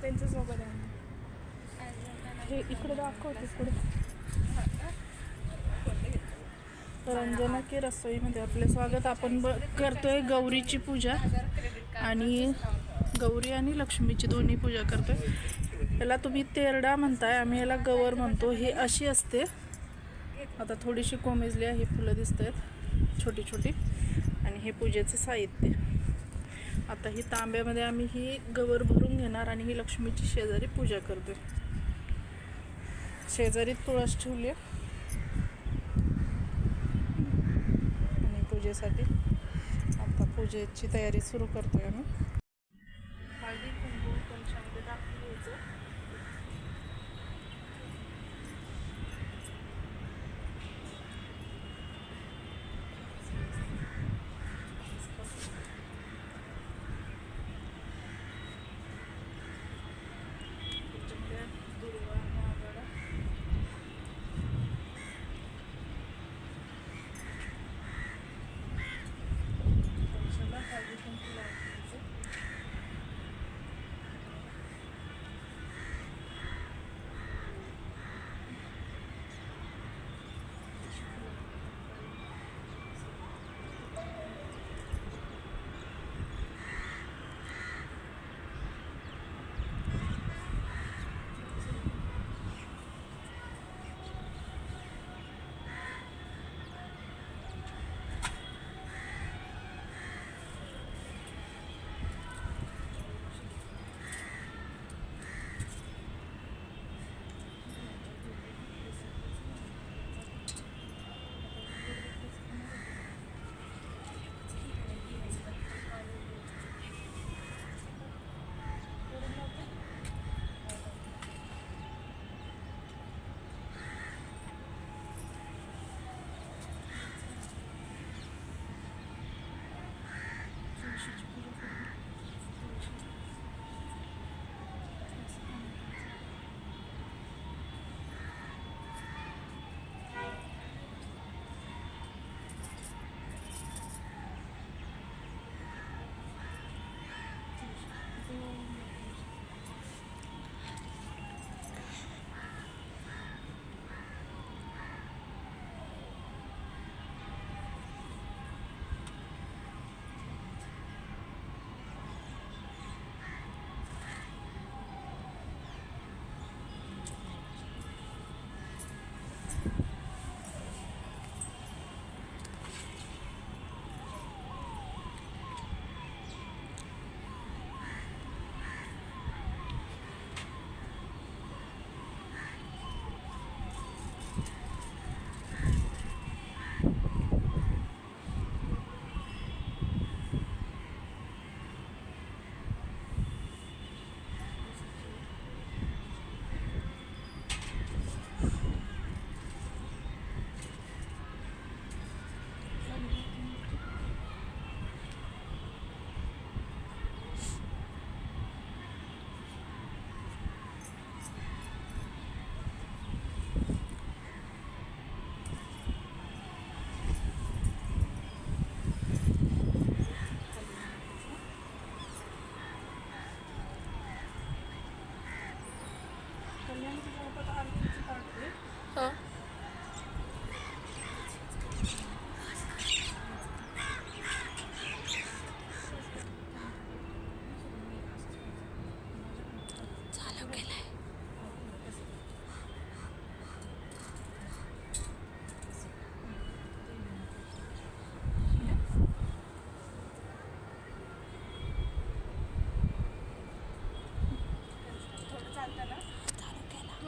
त्यांच्यासोबत आहे. हे इकडे दाखवते पुढे रंजना की रसोईमध्ये आपले स्वागत. आपण ब करतोय गौरीची पूजा आणि गौरी आणि लक्ष्मीची दोन्ही पूजा करतोय. याला तुम्ही तेरडा म्हणताय आम्ही याला गवर म्हणतो. ही अशी असते. आता थोडीशी कोमेजली आहे ही फुलं दिसत आहेत छोटी छोटी आणि हे पूजेचं साहित्य. आता ही तांब्यामध्ये आम्ही ही गवर भरून घेणार आणि ही लक्ष्मीची शेजारी पूजा करतोय. शेजारी तुळस ठेवली आणि पूजेसाठी आता पूजेची तयारी सुरू करतोय आम्ही.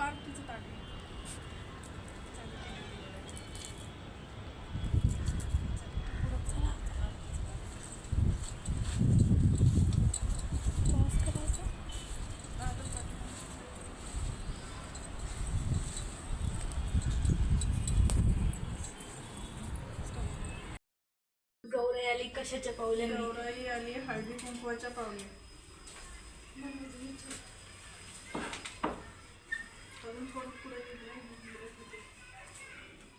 आरतीचं ताट घे. गौरी आली कशाच्या पावल्याने गौराई आली हळदी कुंकवाच्या पावली अजून थोडं पुढे गेलं.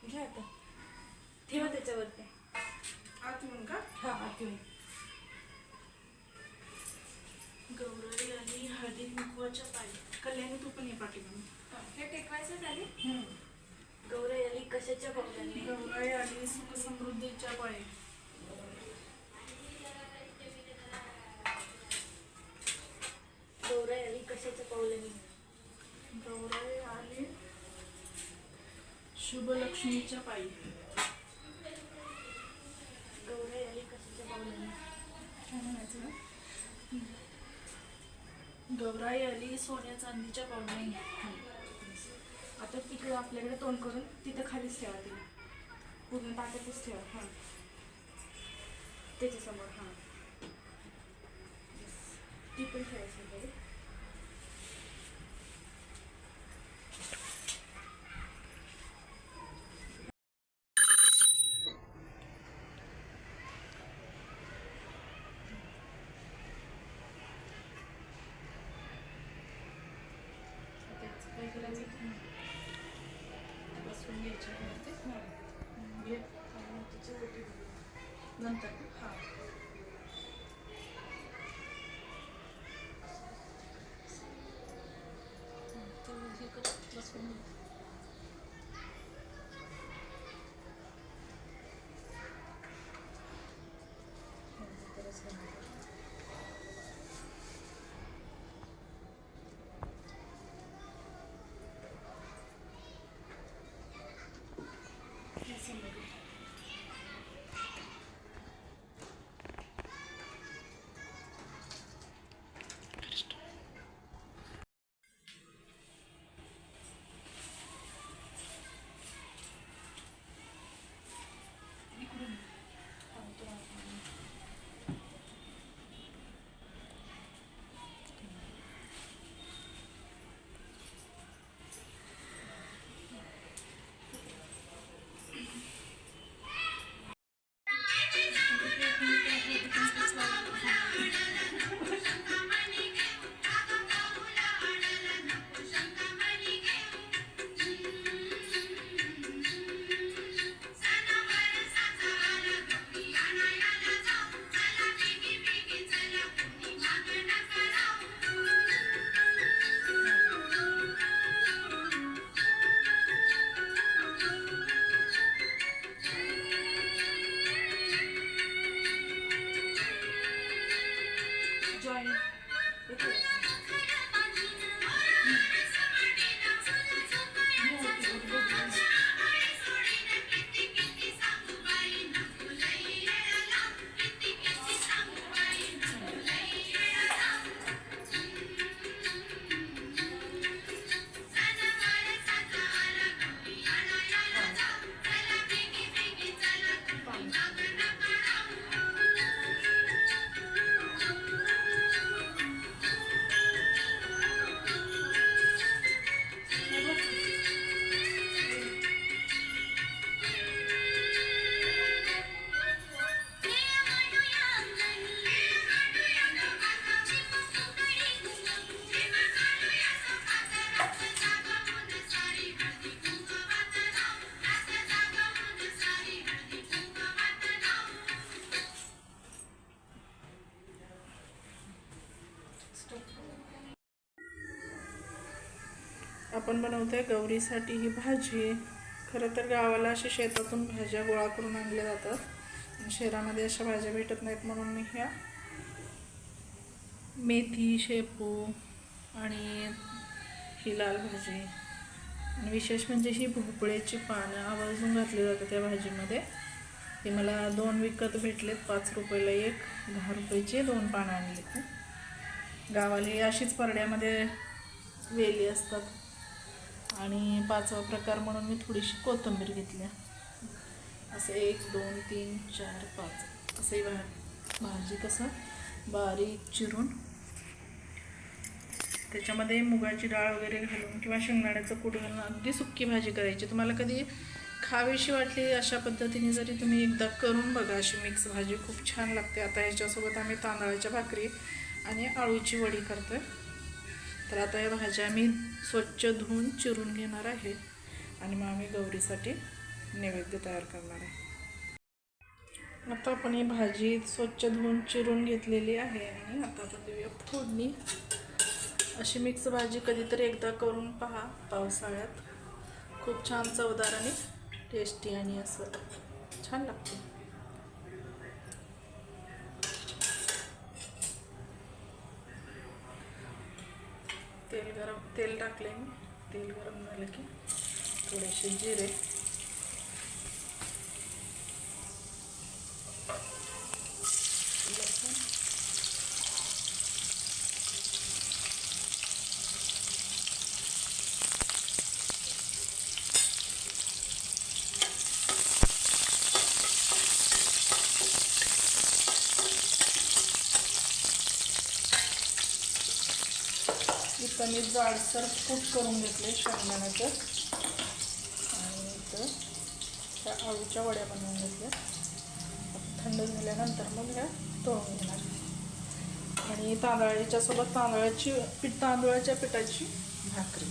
घ्या आता. ठेवा त्याच्यावरती. ओके गौराई आणि हळदी कुंकवाच्या पायी कल्याणी तू पण ये पाठीमागे. हे. टेकवायचं झाली? गौराई आली कशाच्या पावलांनी गौराई आणि सुख समृद्धीच्या पायी गौराई आली कशाच्या पावलांनी गौराई आणि शुभलक्ष्मीच्या पायी. गौराई आली कशाच्या पावलांनी काय म्हणायचं गौराई आली सोन्या चांदीच्या पावलांनी आता तिकडे आपल्याकडे तोंड करून तिथं खालीच ठेवा तिला पूर्ण ताटातच ठेवा हां. त्याच्यासमोर हां. ती पण ठेवायची नंतर. हा. तू आपण बनवतो आहे गौरीसाठी ही भाजी. खरं तर गावाला अशा शेतातून भाज्या गोळा करून आणल्या जातात. शहरामध्ये अशा भाज्या भेटत नाहीत म्हणून मी ह्या मेथी शेपू आणि ही लाल भाजी. आणि विशेष म्हणजे ही भोपळ्याची पानं आवर्जून घातली जातात त्या भाजीमध्ये. ते मला दोन विकत भेटलेत पाच रुपयाला एक दहा रुपयाचे दोन पानं आणली गावाला ही अशीच परड्यामध्ये वेली असतात. आणि पाचवा प्रकार म्हणून मी थोडीशी कोथिंबीर घेतली असं एक दोन तीन चार पाच. असे भा भाजी कसं बारीक चिरून. त्याच्यामध्ये मुगाची डाळ वगैरे घालून किंवा शेंगदाण्याचं कूट घालून अगदी सुक्की भाजी करायची. तुम्हाला कधी खावीशी वाटली अशा पद्धतीने जरी तुम्ही एकदा करून बघा अशी मिक्स भाजी खूप छान लागते. आता ह्याच्यासोबत आम्ही तांदळाच्या भाकरी आणि आळूची वडी करतोय. तर आता या भाज्या मी स्वच्छ धुवून चिरून घेणार आहे. आणि मग आम्ही गौरीसाठी नैवेद्य तयार करणार आहे. आता आपण ही भाजी स्वच्छ धुवून चिरून घेतलेली आहे आणि आता आपण देऊया फोडणी. अशी मिक्स भाजी कधीतरी एकदा करून पहा पावसाळ्यात. खूप छान चवदार आणि टेस्टी आणि असं छान लागते. तेल गरम तेल टाकले मी तेल गरम झालं की थोडेसे जिरे लसूण इथं मी जाडसर कूट करून घेतले शेंगदाण्याचं. आणि इथं त्या आळूच्या वड्या बनवून घेतल्या. थंड झाल्यानंतर मग ह्या तळून घेणार. आणि तांदळाच्या सोबत तांदळाची पीठ तांदळाच्या पिठाची भाकरी.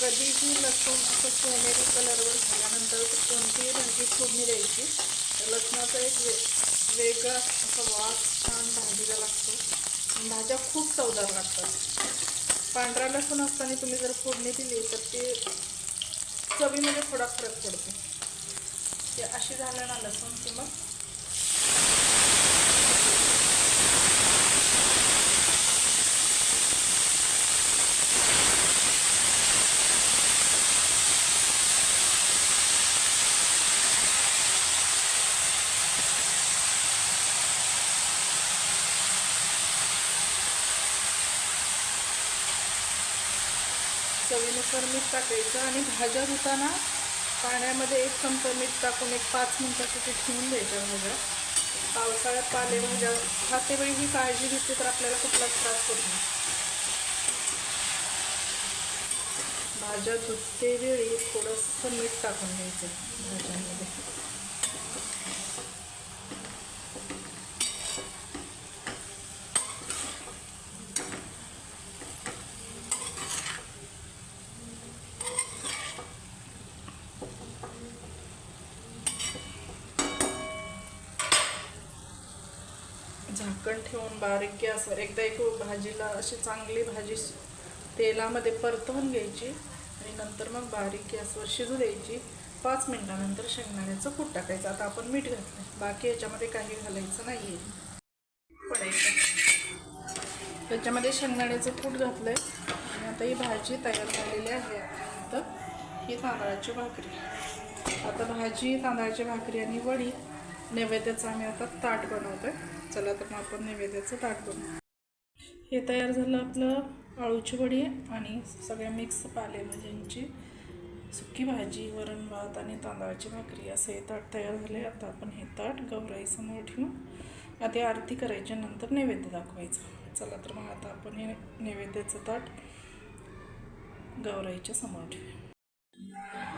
कधीही लसूण असं सोनेरी कलरवर झाल्यानंतर कोणतीही भाजी फोडणी द्यायची. लसणाचा एक वे वेगळा असा वास छान भाजीला लागतो. भाज्या खूप चवदार लागतात. पांढरा लसूण असताना तुम्ही जर फोडणी दिली तर ते चवीमध्ये थोडा फरक पडतो. ते अशी झालं ना लसूण की मग चवीनुसार मीठ टाकायचं आणि भाज्या धुताना पाण्यामध्ये एक चमचा मीठ टाकून एक पाच मिनटासाठी ठेवून द्यायच्या भाज्या. पावसाळ्यात पालेभाज्या खातेवेळी ही काळजी घेतली तर आपल्याला कुठलाच त्रास होत नाही. भाज्या धुतेवेळी थोडंसं मीठ टाकून द्यायचं भाज्यांमध्ये झाकण ठेवून बारीक गॅसवर एकदा एक भाजीला अशी चांगली भाजी तेलामध्ये परतवून घ्यायची आणि नंतर मग बारीक गॅसवर शिजू द्यायची. पाच मिनटानंतर शेंगदाण्याचं कूट टाकायचं. आता आपण मीठ घातलं बाकी याच्यामध्ये काही घालायचं नाही आहे पडायचं त्याच्यामध्ये शेंगदाण्याचं कूट घातलं आहे आणि आता ही भाजी तयार झालेली आहे. आता ही तांदळाची भाकरी. आता भाजी तांदळाची भाकरी आणि वडी नैवेद्याचं आम्ही आता ताट बनवतो आहे चला तर मग आपण नैवेद्याचं ताट बनवू. हे तयार झालं आपलं आळूची वडी आणि सगळ्या मिक्स पालेभाज्यांची सुकी भाजी वरण भात आणि तांदळाची भाकरी असं हे ताट तयार झाले आता आपण हे ताट गौराईसमोर ठेवून आता आरती करायच्या नंतर नैवेद्य दाखवायचं. चला तर मग आता आपण हे नैवेद्याचं ताट गौराईच्या समोर ठेवूया.